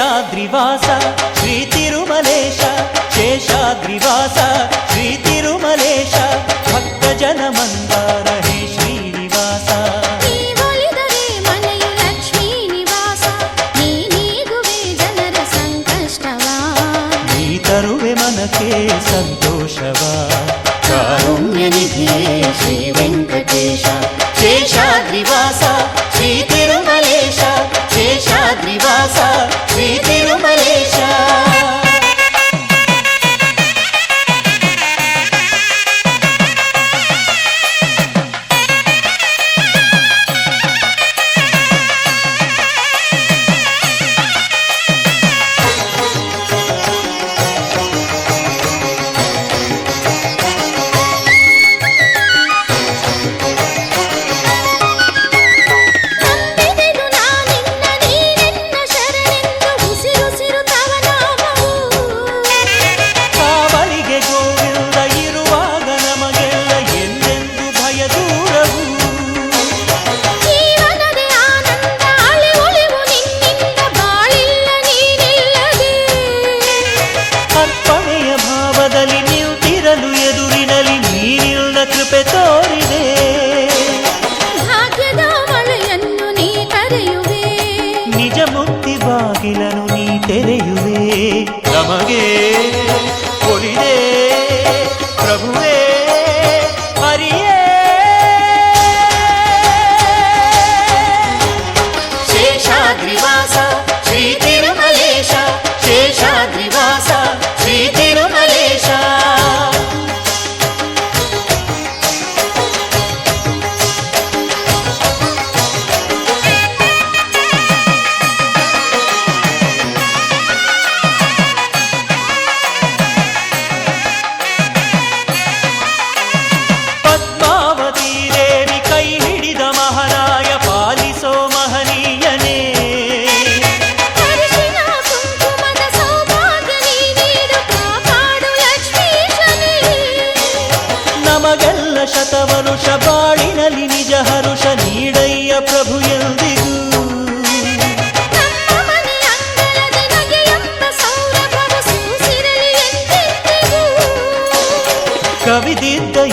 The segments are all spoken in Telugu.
శేషాద్రివాస శ్రీ తిరుమలేశ శేషాద్రివాస శ్రీ తిరుమలేశ భక్తజనమందార హే శ్రీనివాస. తరువే మనకే సంతోషవా. శ్రీ వెంకటేశ శేషాద్రివాస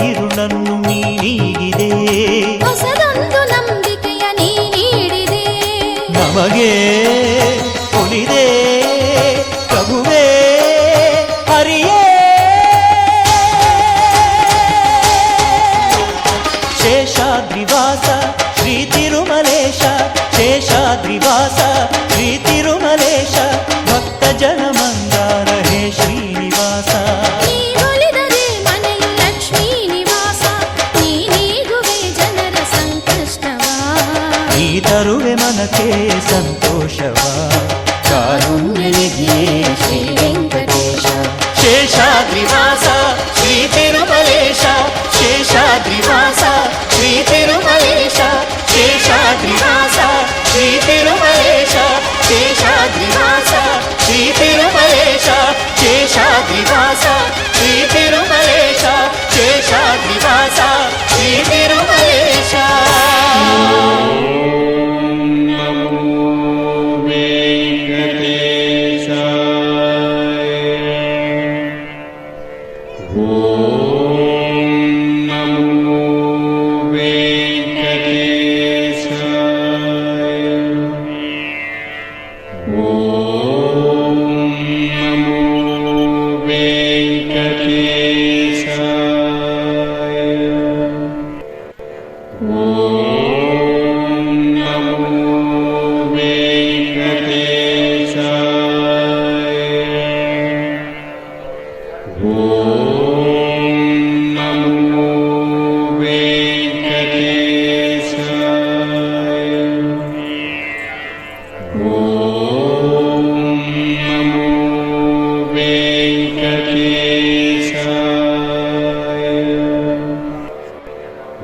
ಇರು ನನ್ನು ಮೀಗಿದೆ ಹೊಸದೊಂದು ನಂಬಿಕೆಯ ನೀಡಿದೆ ನಮಗೆ ಕೊಡಿದೆ ಪ್ರಭುವೇ ಹರಿಯೇ ಶೇಷಾದ್ರಿವಾಸ ಶ್ರೀ ತಿರುಮಲೇಶ ಶೇಷಾದ್ರಿವಾಸ ತರುವೆ ಮನಕ್ಕೆ ಸಂತೋಷವ ಕಾರುಣ್ಯ ನಿಧಿಯೇ ಶ್ರೀ ವೆಂಕಟೇಶ ಶೇಷಾದ್ರಿವಾಸ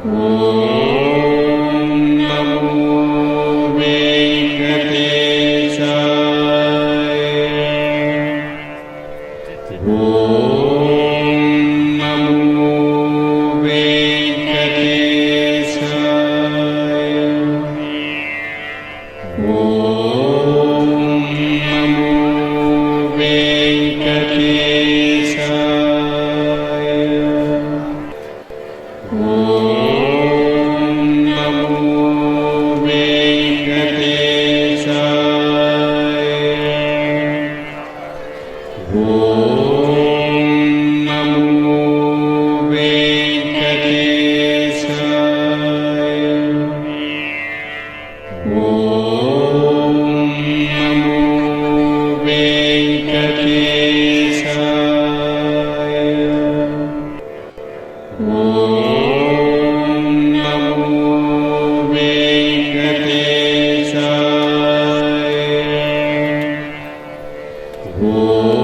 Mm. Oh.